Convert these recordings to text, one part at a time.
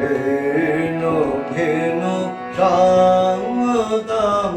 eno eno rang dam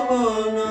পাবন হলো